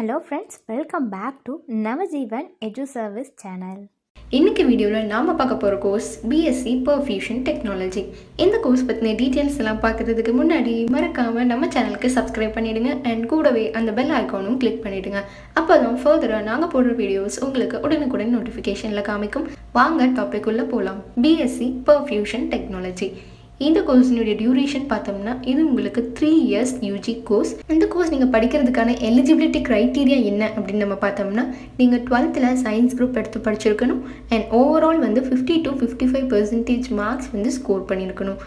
Hello friends welcome back to Navajeevan edu service channel இன்றைக்கி வீடியோவில் நாம் பார்க்க போகிற கோர்ஸ் பிஎஸ்சி பர்ஃபியூஷன் டெக்னாலஜி இந்த கோர்ஸ் பற்றின டீட்டெயில்ஸ் எல்லாம் பார்க்குறதுக்கு முன்னாடி மறக்காமல் நம்ம சேனலுக்கு சப்ஸ்கிரைப் பண்ணிவிடுங்க அண்ட் கூடவே அந்த பெல் ஐக்கானும் கிளிக் பண்ணிவிடுங்க அப்போ தான் ஃபர்தராக நாங்கள் போடுற வீடியோஸ் உங்களுக்கு உடனுக்குடன் நோட்டிஃபிகேஷனில் காமிக்கும். வாங்க டாபிக் உள்ளே போகலாம் பிஎஸ்சி பர்ஃபியூஷன் டெக்னாலஜி இந்த கோர்ஸினுடைய டியூரேஷன் பார்த்தோம்னா இது உங்களுக்கு த்ரீ இயர்ஸ் யூஜி கோர்ஸ் இந்த கோர்ஸ் நீங்கள் படிக்கிறதுக்கான எலிஜிபிலிட்டி க்ரைட்டீரியா என்ன அப்படின்னு நம்ம பார்த்தோம்னா நீங்கள் டுவெல்த்தில் சயின்ஸ் குரூப் எடுத்து படிச்சிருக்கணும். அண்ட் ஓவரால் வந்து fifty to fifty five percentage marks வந்து ஸ்கோர் பண்ணியிருக்கணும்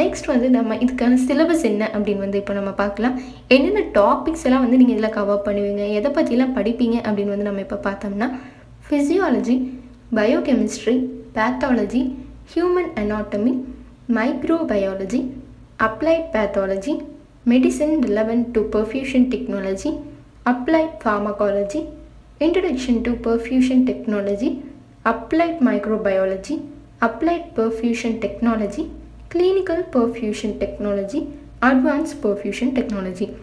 நெக்ஸ்ட் வந்து நம்ம இதுக்கான சிலபஸ் என்ன அப்படின்னு வந்து இப்போ நம்ம பார்க்கலாம். என்னென்ன டாபிக்ஸ் எல்லாம் வந்து நீங்கள் இதில் கவர் பண்ணுவீங்க எதை பற்றிலாம் படிப்பீங்க அப்படின்னு வந்து நம்ம இப்போ பார்த்தோம்னா physiology biochemistry pathology human anatomy microbiology, applied pathology, medicine relevant to perfusion technology, applied pharmacology, introduction to perfusion technology, applied microbiology, applied perfusion technology, clinical perfusion technology, advanced perfusion technology.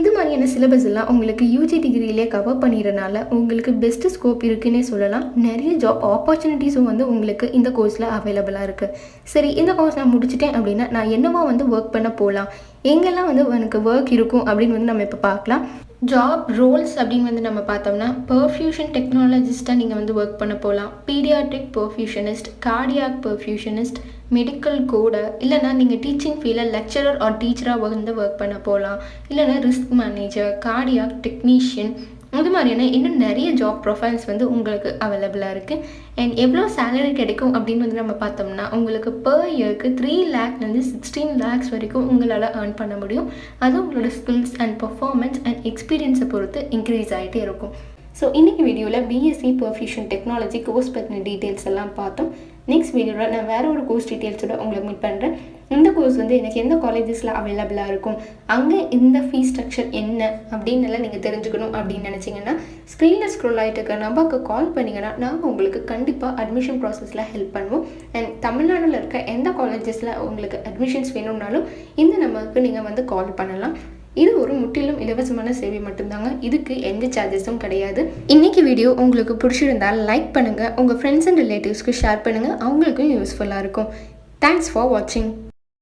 இது மாதிரியான சிலபஸ் எல்லாம் உங்களுக்கு UG டிகிரியிலே cover பண்ணிடுறனால உங்களுக்கு best scope இருக்குன்னே சொல்லலாம். நிறைய job ஆப்பர்ச்சுனிட்டிஸும் வந்து உங்களுக்கு இந்த கோர்ஸில் அவைலபிளாக இருக்குது சரி இந்த கோர்ஸ் நான் முடிச்சிட்டேன் அப்படின்னா நான் என்னவா வந்து ஒர்க் பண்ண போகலாம் எங்கெல்லாம் வந்து எனக்கு ஒர்க் இருக்கும் அப்படின்னு வந்து நம்ம இப்போ பார்க்கலாம். ஜாப் ரோல்ஸ் அப்படின்னு வந்து நம்ம பார்த்தோம்னா பர்ஃப்யூஷன் டெக்னாலஜிஸ்ட்டாக நீங்கள் வந்து ஒர்க் பண்ண போகலாம் paediatric perfusionist cardiac perfusionist medical கோட இல்லைனா நீங்கள் டீச்சிங் ஃபீல்டில் லெக்சரர் ஆர் டீச்சராக வந்து ஒர்க் பண்ண போகலாம் இல்லைனா ரிஸ்க் மேனேஜர் கார்டியாக் டெக்னீஷியன் அது மாதிரியான இன்னும் நிறைய ஜாப் ப்ரொஃபைல்ஸ் வந்து உங்களுக்கு அவைலபிளாக இருக்குது அண்ட் எவ்வளோ சேலரி கிடைக்கும் அப்படின்னு வந்து நம்ம பார்த்தோம்னா உங்களுக்கு பர் இயருக்கு த்ரீ லேக்லேருந்து சிக்ஸ்டீன் லேக்ஸ் வரைக்கும் உங்களால் ஏர்ன் பண்ண முடியும். அது உங்களோட ஸ்கில்ஸ் அண்ட் பர்ஃபார்மன்ஸ் அண்ட் எக்ஸ்பீரியன்ஸை பொறுத்து இன்க்ரீஸ் ஆகிட்டே இருக்கும். ஸோ இன்றைக்கி வீடியோவில் பிஎஸ்சி பர்ஃபியூஷன் டெக்னாலஜி கோர்ஸ் பற்றின டீட்டெயில்ஸ் எல்லாம் பார்த்தோம். நெக்ஸ்ட் வீடியோவில் நான் வேறு ஒரு கோர்ஸ் டீட்டெயில்ஸோட உங்களை மீட் பண்ணுறேன் இந்த கோர்ஸ் வந்து எனக்கு எந்த காலேஜஸில் அவைலபிளாக இருக்கும்? அங்கே இந்த ஃபீஸ் ஸ்ட்ரக்சர் என்ன? அப்படின்னு எல்லாம் நீங்கள் தெரிஞ்சுக்கணும் அப்படின்னு நினச்சிங்கன்னா ஸ்க்ரீனில் ஸ்க்ரோல் ஆகிட்டு இருக்க நம்பருக்கு கால் பண்ணிங்கன்னா நாங்கள் உங்களுக்கு கண்டிப்பாக அட்மிஷன் ப்ராசஸில் ஹெல்ப் பண்ணுவோம். அண்ட் தமிழ்நாட்டில் இருக்க எந்த காலேஜஸில் உங்களுக்கு அட்மிஷன்ஸ் வேணும்னாலும் இந்த நம்பருக்கு நீங்கள் வந்து கால் பண்ணலாம். இது ஒரு முற்றிலும் இலவசமான சேவை மட்டும்தாங்க. இதுக்கு எந்த சார்ஜஸும் கிடையாது. இன்னைக்கு வீடியோ உங்களுக்கு பிடிச்சிருந்தால் லைக் பண்ணுங்கள் உங்கள் ஃப்ரெண்ட்ஸ் அண்ட் ரிலேட்டிவ்ஸ்க்கு ஷேர் பண்ணுங்கள் அவங்களுக்கும் யூஸ்ஃபுல்லாக இருக்கும். தேங்க்ஸ் ஃபார் வாட்சிங்